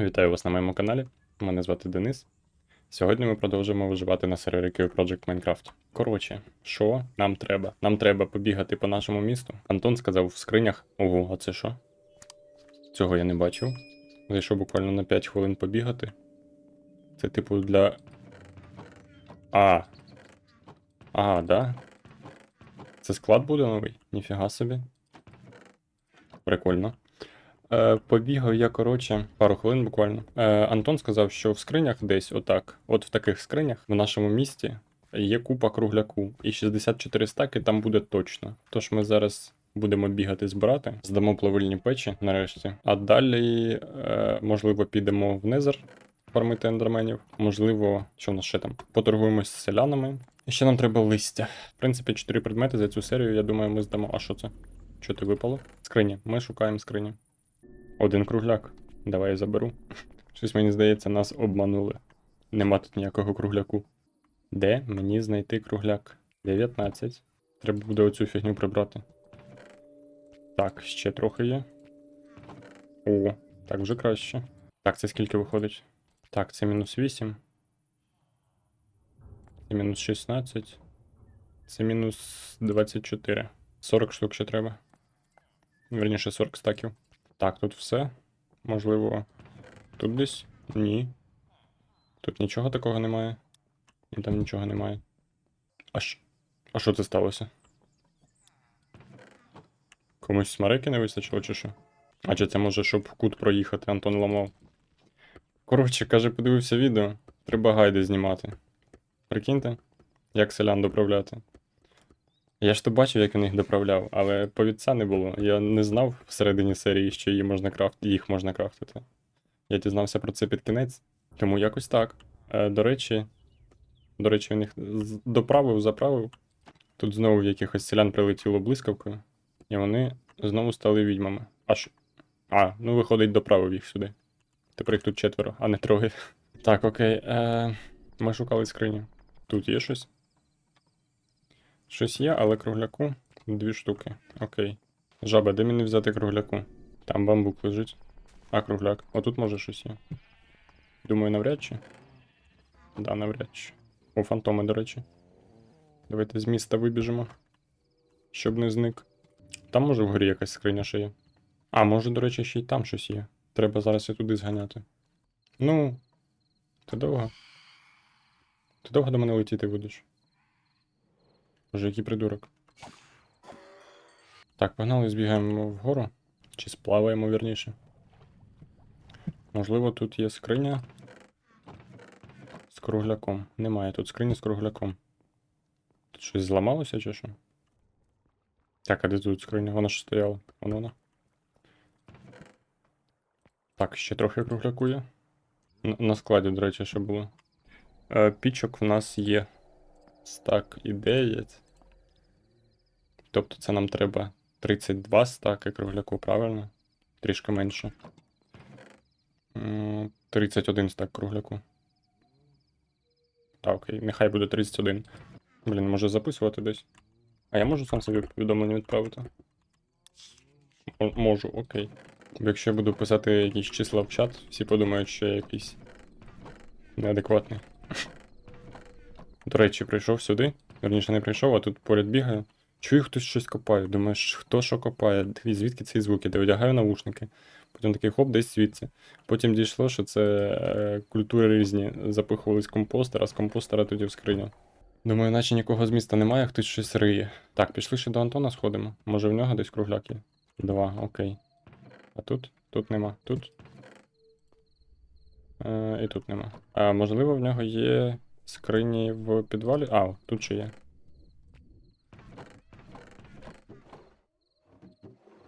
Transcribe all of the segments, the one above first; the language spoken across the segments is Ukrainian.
Вітаю вас на моєму каналі. Мене звати Денис. Сьогодні ми продовжуємо виживати на сервері Q Project Minecraft. Коротше, що нам треба? Нам треба побігати по нашому місту. Антон сказав в скринях. Ого, а це що? Цього я не бачив. Зайшов буквально на 5 хвилин побігати. Це типу для. А. Ага, да? Це склад буде новий? Ніфіга собі. Прикольно. Е, побігав я, коротше, пару хвилин буквально. Е, Антон сказав, що в скринях десь отак, от в таких скринях в нашому місті є купа кругляку, і 64 стаки там буде точно. Тож ми зараз будемо бігати збирати, здамо плавильні печі нарешті. А далі, е, можливо, підемо в Незер фармити ендерменів. Можливо, що в нас ще там? Поторгуємось з селянами. І ще нам треба листя. В принципі, 4 предмети за цю серію, я думаю, ми здамо. А що це? Що ти випало? Скрині. Ми шукаємо скрині. Один кругляк. Давай я заберу. Щось мені здається, нас обманули. Нема тут ніякого кругляку. Де мені знайти кругляк? 19. Треба буде оцю фігню прибрати. Так, ще трохи є. О, так вже краще. Так, це скільки виходить? Так, це мінус 8. Це мінус 16. Це мінус 24. 40 штук ще треба. Верніше 40 стаків. Так, тут все. Можливо, тут десь? Ні. Тут нічого такого немає. І там нічого немає. А що? А що це сталося? Комусь смарики не вистачило, чи що? А чи це може, щоб кут проїхати, Антон ламав? Коротше, каже, подивився відео. Треба гайди знімати. Прикиньте, як селян доправляти. Я ж то бачив, як він їх доправляв, але повідця не було. Я не знав всередині серії, що її можна крафт... їх можна крафтити. Я дізнався про це під кінець, тому якось так. Е, до речі, до речі, він їх доправив, заправив. Тут знову в якихось селян прилетіло блискавкою, і вони знову стали відьмами. А що? А, ну виходить, доправив їх сюди. Тепер їх тут четверо, а не троє. Так, окей. Е, ми шукали скриню. Тут є щось? Щось є, але кругляку дві штуки. Окей. Жаба, де мені взяти кругляку? Там бамбук лежить. А, кругляк. Отут може щось є. Думаю, навряд чи. Да, навряд чи. У фантоми, до речі. Давайте з міста вибіжимо. Щоб не зник. Там може вгорі якась скриня ще є. А, може, до речі, ще й там щось є. Треба зараз і туди зганяти. Ну. Ти довго? Ти довго до мене летіти будеш? Боже, який придурок. Так, погнали, збігаємо вгору. Чи сплаваємо вірніше. Можливо, тут є скриня з кругляком. Немає тут скрині з кругляком. Тут щось зламалося чи що? Так, а де тут скриня? Вона ж стояла. Вон вона. Так, ще трохи кругляку є. На складі, до речі, що було. Е, пічок в нас є стак і 9. Тобто це нам треба 32 стаки кругляку, правильно? Трішки менше. 31 стак кругляку. Так, окей, нехай буде 31. Блін, може записувати десь. А я можу сам собі повідомлення відправити? М- можу, окей. Бо якщо я буду писати якісь числа в чат, всі подумають, що я якийсь неадекватний. До речі, прийшов сюди. Верніше не прийшов, а тут поряд бігає. Чую, хтось щось копає. Думаєш, хто що копає? Звідки ці звуки? Де одягаю навушники. Потім такий хоп, десь звідси. Потім дійшло, що це е, культури різні. Запихувались компостер, а з компостера тоді в скриню. Думаю, наче нікого з міста немає, хтось щось риє. Так, пішли ще до Антона сходимо. Може в нього десь кругляк є? Два, окей. А тут? Тут нема. Тут? Е, і тут нема. А можливо, в нього є скрині в підвалі. А, тут ще є.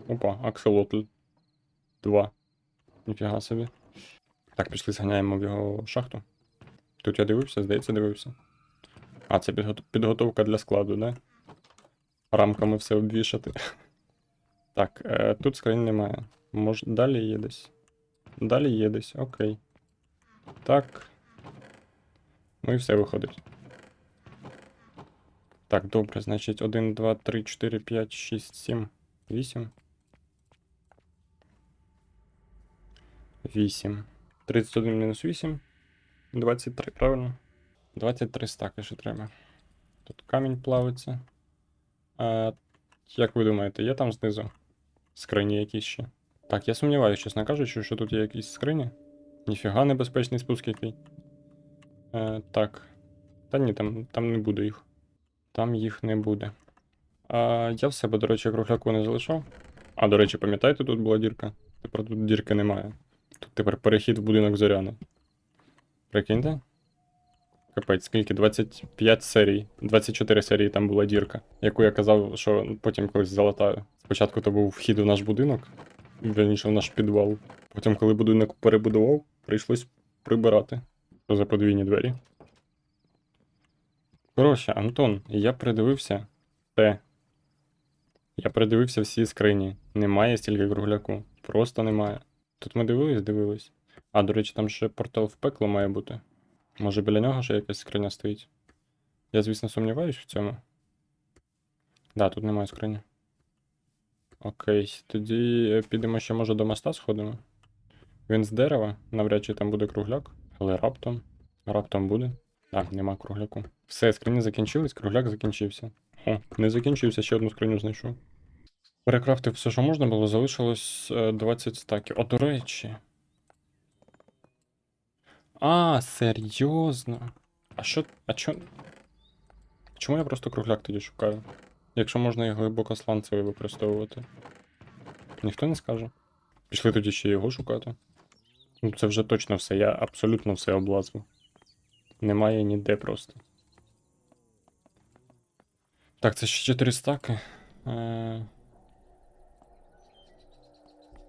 Опа, акселотль. Два. Ніфіга собі. Так, пішли зганяємо в його шахту. Тут я дивився, здається, дивився. А, це підгот- підготовка для складу, да? Рамками все обвішати. Так, е, тут скринь немає. Може, далі є десь. Далі є десь, окей. Так. Ну і все виходить. Так, добре, значить 1, 2, 3, 4, 5, 6, 7, 8. 8. 31 мінус 8. 23, правильно? 23 стаки ще треба. Тут камінь плавиться. А, як ви думаєте, є там знизу скрині якісь ще? Так, я сумніваюся, чесно кажучи, що тут є якісь скрині. Ніфіга небезпечний спуск який. Е, так. Та ні, там, там не буде їх. Там їх не буде. А, я в себе, до речі, кругляку не залишав. А, до речі, пам'ятаєте, тут була дірка? Тепер тут дірки немає. Тут тепер перехід в будинок Зоряни. Прикиньте? Капець, скільки? 25 серій. 24 серії там була дірка, яку я казав, що потім колись залатаю. Спочатку то був вхід в наш будинок, верніше в наш підвал. Потім, коли будинок перебудував, прийшлось прибирати. Що за подвійні двері? Коротше, Антон, я придивився те. Я придивився всі скрині. Немає стільки кругляку. Просто немає. Тут ми дивились, дивились. А, до речі, там ще портал в пекло має бути. Може біля нього ще якась скриня стоїть. Я, звісно, сумніваюсь в цьому. Да, тут немає скрині. Окей, тоді е, підемо ще, може, до моста сходимо. Він з дерева, навряд чи там буде кругляк, але раптом. Раптом буде. Так, нема кругляку. Все, скрині закінчились, кругляк закінчився. О, не закінчився, ще одну скриню знайшов. Перекрафтив все, що можна було, залишилось е, 20 стаків. О, до речі. А, серйозно. А що. А чо. Чому я просто кругляк тоді шукаю? Якщо можна і глибокосланцевий використовувати. Ніхто не скаже. Пішли тоді ще його шукати. Ну, це вже точно все, я абсолютно все облазив. Немає ніде просто. Так, це ще 4 стаки. Е...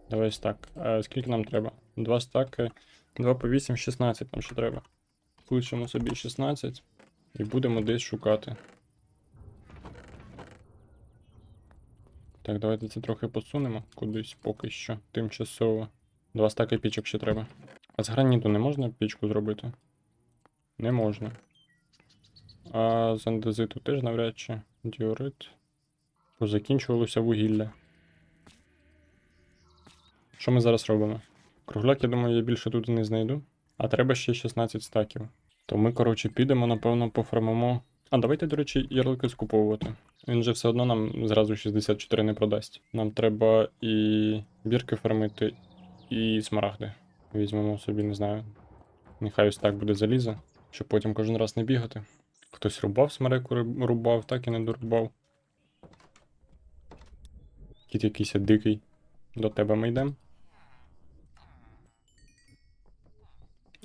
Давай ось так. Е, скільки нам треба? Два стаки. 2 по 8, 16 нам ще треба. Включимо собі 16 і будемо десь шукати. Так, давайте це трохи посунемо кудись поки що. Тимчасово. Два стаки пічок ще треба. А з граніту не можна пічку зробити? Не можна. А з андезиту теж навряд чи. Діорит. Позакінчувалося вугілля. Що ми зараз робимо? Кругляк, я думаю, я більше тут не знайду. А треба ще 16 стаків. То ми, коротше, підемо, напевно, пофармимо. А давайте, до речі, ярлики скуповувати. Він же все одно нам зразу 64 не продасть. Нам треба і бірки фармити, і смарагди. Візьмемо собі, не знаю. Нехай ось так буде залізо, щоб потім кожен раз не бігати. Хтось рубав смереку, рубав, так і не дорубав. Кіт якийсь дикий. До тебе ми йдемо.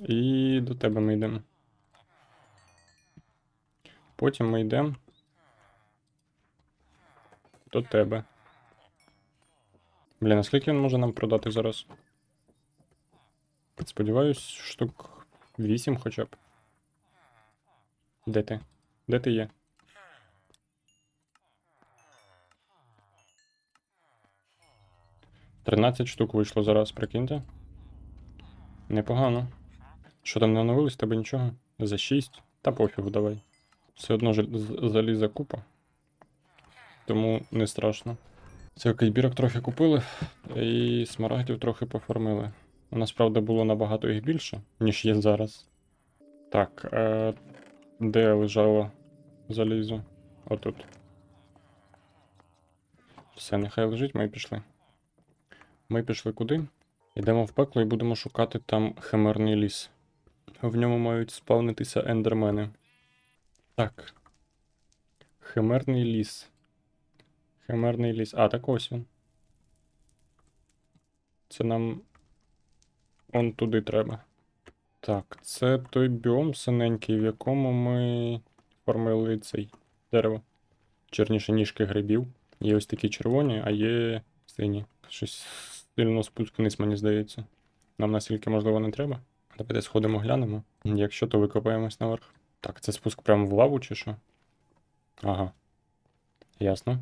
І до тебе ми йдемо. Потім ми йдемо. До тебе. Блін, а скільки він може нам продати зараз? Сподіваюсь, штук 8 хоча б. Де ти? Де ти є? Тринадцять штук вийшло зараз, прикиньте. Непогано. Що там не оновилось, тебе нічого? За 6? Та пофігу, давай. Все одно заліза купа. Тому не страшно. Це бірок трохи купили, і смарагдів трохи поформили. У нас, правда, було набагато їх більше, ніж є зараз. Так, е, де лежало залізо? Отут. Все, нехай лежить, ми пішли. Ми пішли куди? Йдемо в пекло і будемо шукати там химерний ліс. В ньому мають спавнитися ендермени. Так. Химерний ліс. Химерний ліс. А, так ось він. Це нам. Он туди треба. Так, це той біом синенький, в якому ми формили цей дерево. Черніше ніжки грибів. Є ось такі червоні, а є сині. Щось сильно спуск вниз, мені здається. Нам настільки можливо не треба. Давайте сходимо глянемо. Якщо, то викопаємось наверх. Так, це спуск прямо в лаву чи що? Ага. Ясно.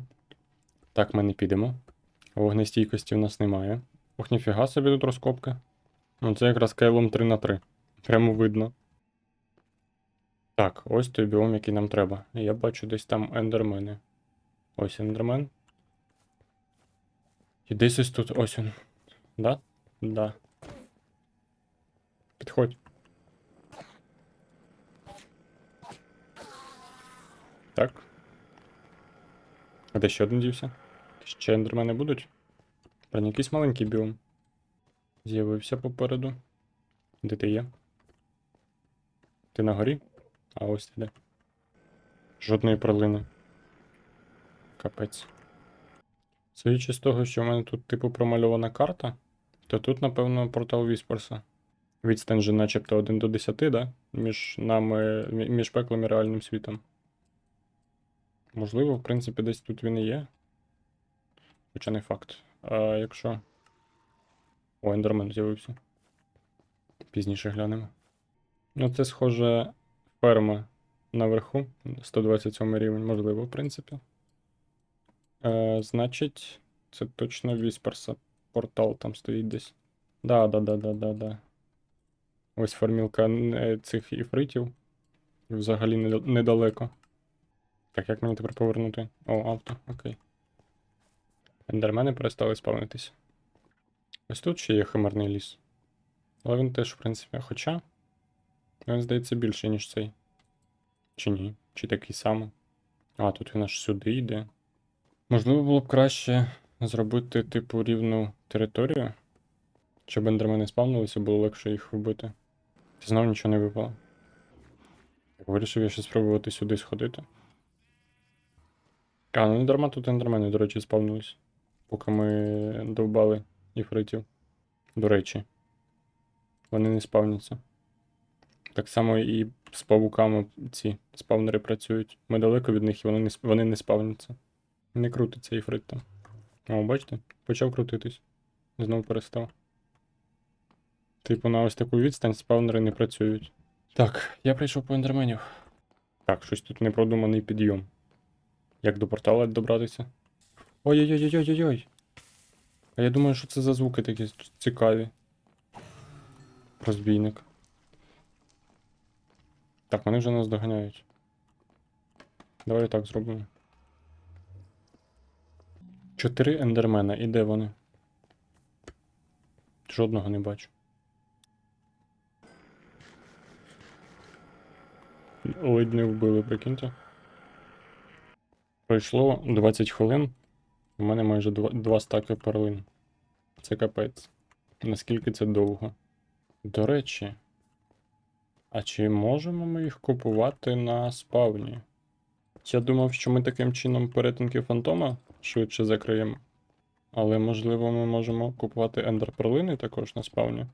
Так, ми не підемо. Вогнестійкості в нас немає. Ох, ніфіга собі тут розкопки. Ну це якраз кейлом 3 на 3 Прямо видно. Так, ось той біом, який нам треба. Я бачу десь там ендермени. Ось ендермен. І десь ось тут ось він. Да? Да. Підходь. Так. А де ще один дівся? Ще ендермени будуть? Прям якийсь маленький біом. З'явився попереду. Де ти є? Ти на горі? А ось ти де. Жодної перлини. Капець. Судячи з того, що в мене тут, типу, промальована карта, то тут, напевно, портал Віспорса. Відстань же начебто 1 до 10, да? Між нами, між пеклом і реальним світом. Можливо, в принципі, десь тут він і є. Хоча не факт. А якщо. О, ендермен з'явився. Пізніше глянемо. Ну, це схоже ферма наверху. 127 рівень, можливо, в принципі. Е, значить, це точно Вісперса. Портал там стоїть десь. Да, да, да, да, да, да. Ось формілка е, цих іфритів. Взагалі недалеко. Так, як мені тепер повернути? О, авто, окей. Ендермени перестали спавнитись. Ось тут ще є химерний ліс. Але він теж, в принципі, хоча. Він здається більший, ніж цей. Чи ні? Чи такий самий? А, тут він аж сюди йде. Можливо, було б краще зробити, типу, рівну територію. Щоб ендермени спавнилися, було легше їх вбити. Ти знов нічого не випало. Так, вирішив я ще спробувати сюди сходити. А, ну не дарма тут ендермени, до речі, спавнились. Поки ми довбали іфритів. До речі. Вони не спавняться. Так само і з павуками ці спавнери працюють. Ми далеко від них і вони не, вони не спавняться. Не крутиться іфрит там. О, бачите? Почав крутитись. Знову перестав. Типу, на ось таку відстань спавнери не працюють. Так, я прийшов по ендерменів. Так, щось тут непродуманий підйом. Як до портала добратися? Ой-ой-ой-ой-ой-ой. А я думаю, що це за звуки такі цікаві. Розбійник. Так, вони вже нас доганяють. Давай так зробимо. Чотири ендермена. І де вони? Жодного не бачу. Ледь не вбили, прикиньте. Пройшло 20 хвилин. У мене майже два, два стаки перлин. Це капець. Наскільки це довго. До речі. А чи можемо ми їх купувати на спавні? Я думав, що ми таким чином перетинки фантома швидше закриємо. Але можливо ми можемо купувати ендерперлини також на спавні.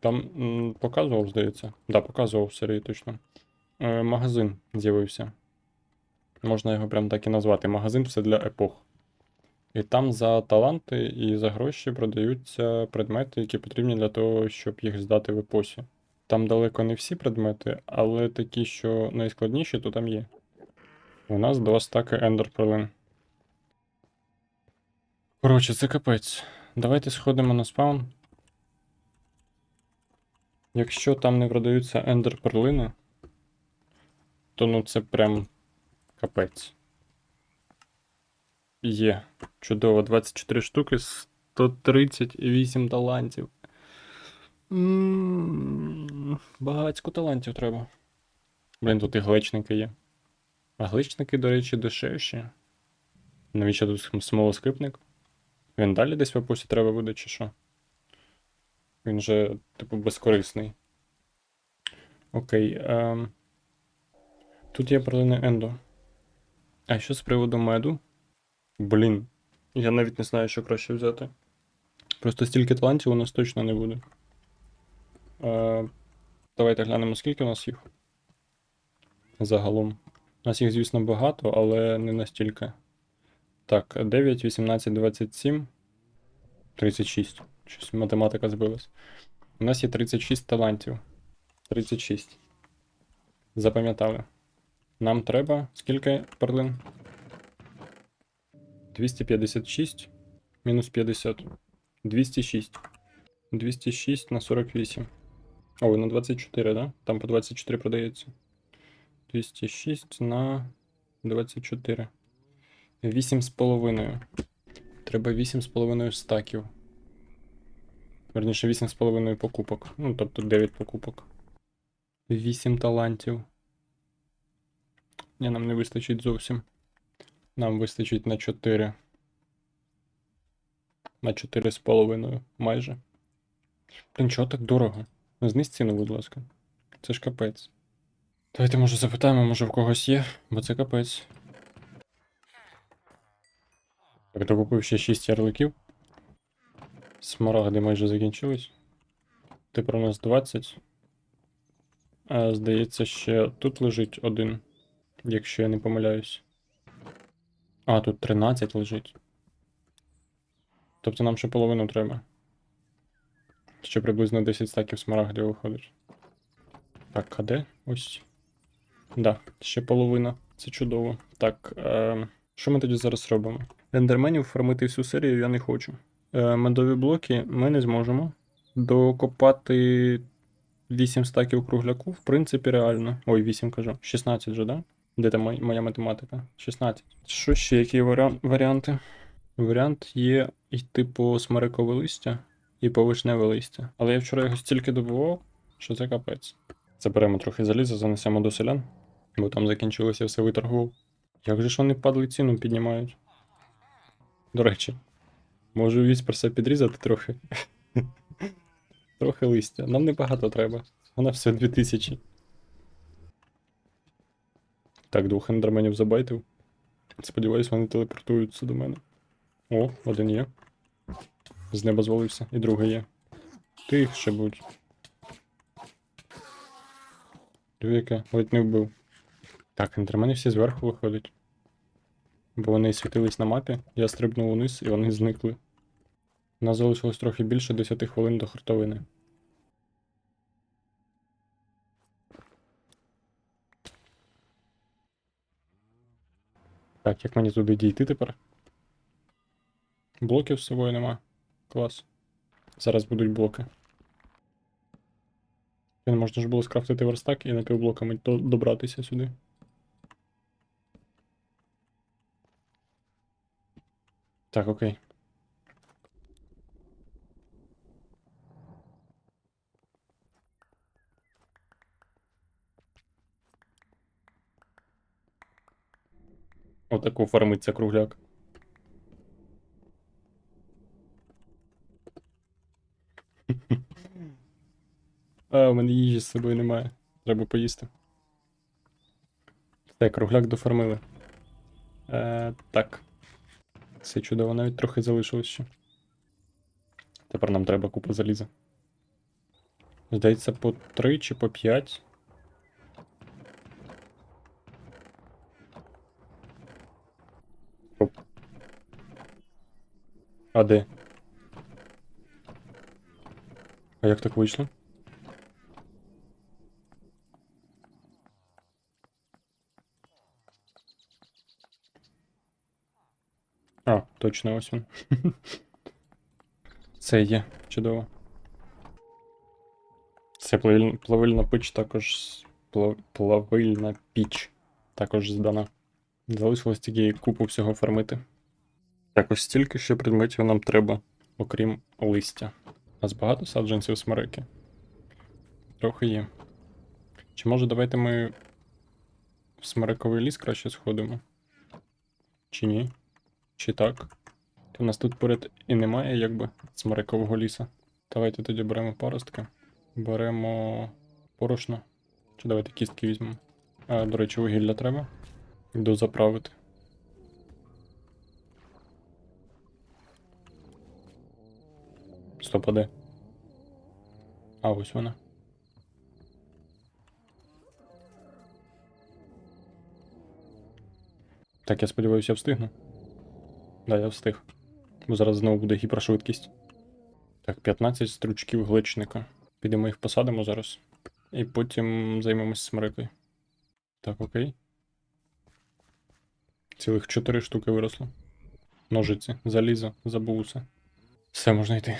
Там показував, здається. Да, показував в серії точно. Е, магазин з'явився. Можна його прям так і назвати. Магазин все для епох. І там за таланти і за гроші продаються предмети, які потрібні для того, щоб їх здати в епосі. Там далеко не всі предмети, але такі, що найскладніші, то там є. У нас два стаки Ender Коротше, це капець. Давайте сходимо на спаун. Якщо там не продаються Ender Перлини, то ну це прям капець. Є. Чудово, 24 штуки, 138 талантів. М, Багацько талантів треба. Блін, тут і глечники є. А глечники, до речі, дешевші. Навіщо тут см- смолоскипник? Він далі десь в опусі треба буде, чи що? Він же, типу, безкорисний. Окей. Ем... Тут є перлини Ендо. А що з приводу меду? Блін. Я навіть не знаю, що краще взяти. Просто стільки талантів у нас точно не буде. Е, давайте глянемо, скільки у нас їх. Загалом. У нас їх, звісно, багато, але не настільки. Так, 9, 18, 27. 36. Щось математика збилась. У нас є 36 талантів. 36. Запам'ятали. Нам треба скільки перлин? 256 мінус 50. 206. 206 на 48. О, на 24, да? Там по 24 продається. 206 на 24. 8,5. Треба 8,5 стаків. Верніше, 8,5 покупок. Ну, тобто 9 покупок. 8 талантів. Ні, нам не вистачить зовсім. Нам вистачить на 4. На 4,5 майже. Блін, чого так дорого? Знизь ціну, будь ласка. Це ж капець. Давайте, може, запитаємо, може в когось є, бо це капець. Так, докупив ще 6 ярликів. Смарагди майже закінчились. Тепер у нас 20. А, здається, ще тут лежить один, якщо я не помиляюсь. А, тут 13 лежить. Тобто нам ще половину треба. Ще приблизно 10 стаків смарагдів виходить. Так, а де? Ось. Да, ще половина. Це чудово. Так, е, що ми тоді зараз робимо? Ендерменів фармити всю серію я не хочу. Е, медові блоки ми не зможемо. Докопати 8 стаків кругляку, в принципі, реально. Ой, 8 кажу. 16 же, да? Де там моя математика? 16. Що ще, які варіан- варіанти? Варіант є йти по смирикове листя і по вишневе листя. Але я вчора його стільки добував, що це капець. Заберемо трохи заліза, занесемо до селян, бо там закінчилося все виторгував. Як же ж вони падли ціну піднімають? До речі, можу вісперса підрізати трохи. трохи листя. Нам небагато треба. Вона все 2000. Так, двох ендерменів забайтив. Сподіваюсь, вони телепортуються до мене. О, один є. З неба звалився, і другий є. Тихше будь. Диви, яке, ледь не вбив. Так, ендермени всі зверху виходять. Бо вони світились на мапі, я стрибнув униз і вони зникли. У нас залишилось трохи більше 10 хвилин до хартовини. Так, як мені туди дійти тепер? Блоків з собою нема. Клас. Зараз будуть блоки. Можна ж було скрафтити верстак і напівблоками до- добратися сюди. Так, окей. Отаку фармиться кругляк. А, у мене їжі з собою немає. Треба поїсти. Все, кругляк дофармили. Е, так. Все чудово, навіть трохи залишилось ще. Тепер нам треба купа заліза. Здається, по 3 чи по 5. А де? А як так вийшло? А, точно ось він. Це є, чудово. Це плавиль- плавильна піч також. з- пла- Плавильна піч також здана. Залишилось тільки купу всього фармити. Так, ось стільки ще предметів нам треба, окрім листя. У нас багато саджанців смерики? Трохи є. Чи може давайте ми в смериковий ліс краще сходимо? Чи ні? Чи так? У нас тут поряд і немає, якби, смерикового ліса. Давайте тоді беремо паростки. Беремо порошно. Чи давайте кістки візьмемо. А, до речі, вугілля треба. Йду заправити. Стоп, а ось вона. Так, я сподіваюся, я встигну. Да, я встиг. Бо зараз знову буде гіпершвидкість. Так, 15 стручків глечника. Підемо їх посадимо зараз. І потім займемось смерекою. Так, окей. Цілих 4 штуки виросло. Ножиці, залізо, забув усе. Все, можна йти.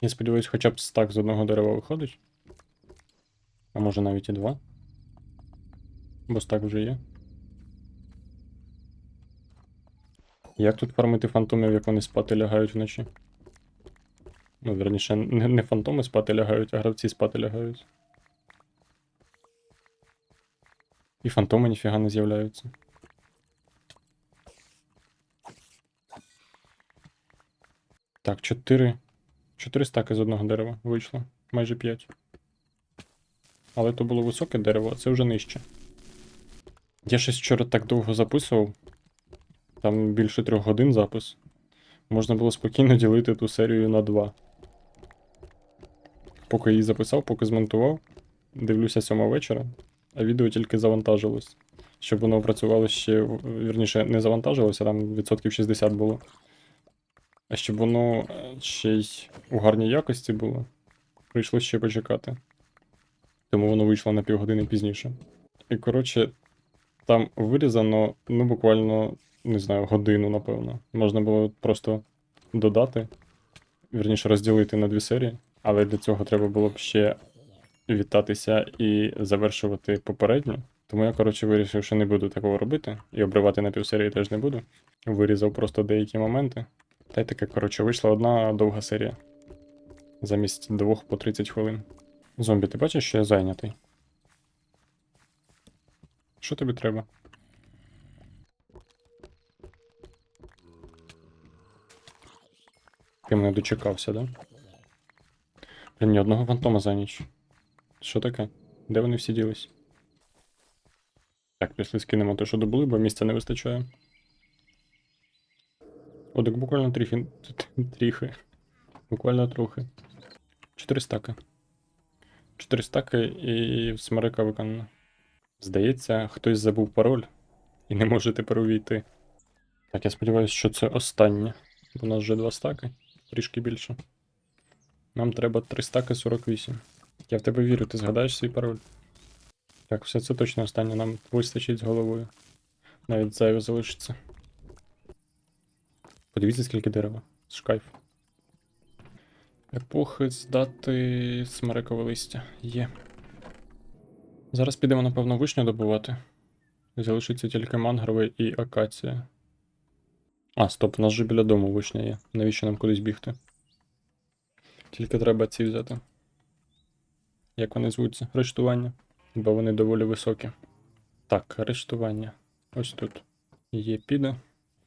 Я сподіваюся, хоча б стак з одного дерева виходить. А може навіть і два. Бо стак вже є. Як тут фармити фантомів, як вони спати лягають вночі? Ну, верніше, не фантоми спати лягають, а гравці спати лягають. І фантоми ніфіга не з'являються. Так, 4. 4 стаки з одного дерева вийшло. Майже 5. Але то було високе дерево, а це вже нижче. Я щось вчора так довго записував. Там більше трьох годин запис. Можна було спокійно ділити ту серію на два. Поки її записав, поки змонтував, дивлюся сьома вечора, а відео тільки завантажилось. Щоб воно працювало ще, вірніше, не завантажилося, там відсотків 60 було. А щоб воно е, ще й у гарній якості було, прийшлося ще почекати. Тому воно вийшло на півгодини пізніше. І коротше, там вирізано, ну, буквально, не знаю, годину, напевно. Можна було просто додати, вірніше розділити на дві серії, але для цього треба було б ще вітатися і завершувати попередню. Тому я, коротше, вирішив, що не буду такого робити, і обривати на півсерії теж не буду. Вирізав просто деякі моменти. Та й таке, коротше, вийшла одна довга серія. Замість двох по 30 хвилин. Зомбі, ти бачиш, що я зайнятий? Що тобі треба? Ти мене дочекався, да? Блін, ні одного фантома за ніч. Що таке? Де вони всі ділись? Так, пішли скинемо те, що добули, бо місця не вистачає. О, так буквально тріхи. Тріхи. Буквально трохи. Чотири стаки. Чотири стаки і смерека виконана. Здається, хтось забув пароль і не може тепер увійти. Так, я сподіваюся, що це останнє. У нас вже два стаки, трішки більше. Нам треба 3 стаки 48. Я в тебе вірю, ти згадаєш свій пароль. Так, все це точно останнє, нам вистачить з головою. Навіть зайве залишиться. Подивіться, скільки дерева. З кайф. Епохи здати смерекове листя. Є. Зараз підемо, напевно, вишню добувати. Залишиться тільки мангрове і акація. А, стоп, у нас же біля дому вишня є. Навіщо нам кудись бігти? Тільки треба ці взяти. Як вони звуться? Рештування. Бо вони доволі високі. Так, рештування. Ось тут. Є піде.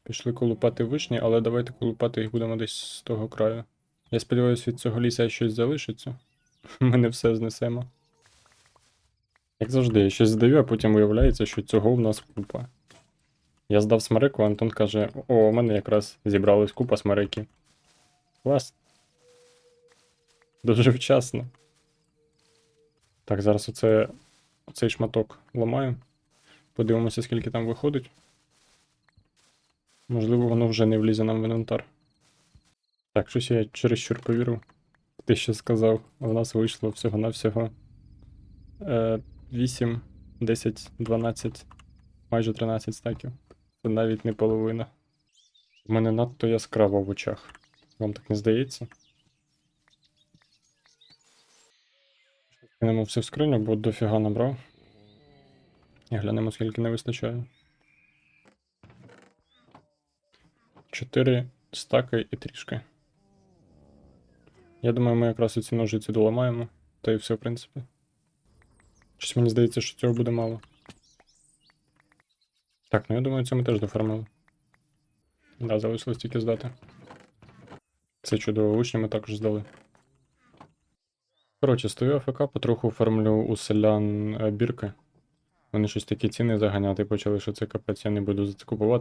Пішли колупати вишні, але давайте колупати їх будемо десь з того краю. Я сподіваюся, від цього ліса щось залишиться. Ми не все знесемо. Як завжди, я щось здаю, а потім виявляється, що цього в нас купа. Я здав смереку, а Антон каже: О, у мене якраз зібралась купа смереки. Клас. Дуже вчасно. Так, зараз оце, оцей шматок ламаю. Подивимося, скільки там виходить. Можливо, воно вже не влізе нам в інвентар. Так, щось я чересчур повірив. Ти що сказав, у нас вийшло всього-навсього е, 8, 10, 12, майже 13 стаків. Це навіть не половина. У мене надто яскраво в очах. Вам так не здається? Кинемо все в скриню, бо дофіга набрав. І глянемо, скільки не вистачає. 4 стаки і трішки. Я думаю, ми якраз оці ножиці доламаємо. Та і все, в принципі. Щось мені здається, що цього буде мало. Так, ну я думаю, це ми теж дофармили. Да, залишилось тільки здати. Це чудово, учні ми також здали. Коротше, стою АФК, потроху фармлю у селян е, бірки. Вони щось такі ціни заганяти почали, що це капець, я не буду за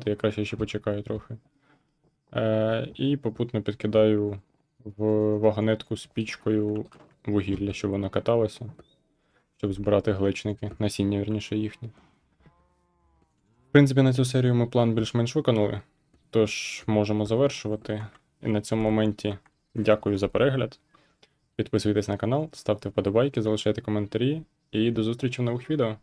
я краще ще почекаю трохи. Е, і попутно підкидаю в вагонетку з пічкою вугілля, щоб воно каталося, щоб збирати глечники, насіння, вірніше, їхні. В принципі, на цю серію ми план більш-менш виконали, тож можемо завершувати. І на цьому моменті дякую за перегляд. Підписуйтесь на канал, ставте вподобайки, залишайте коментарі і до зустрічі в нових відео.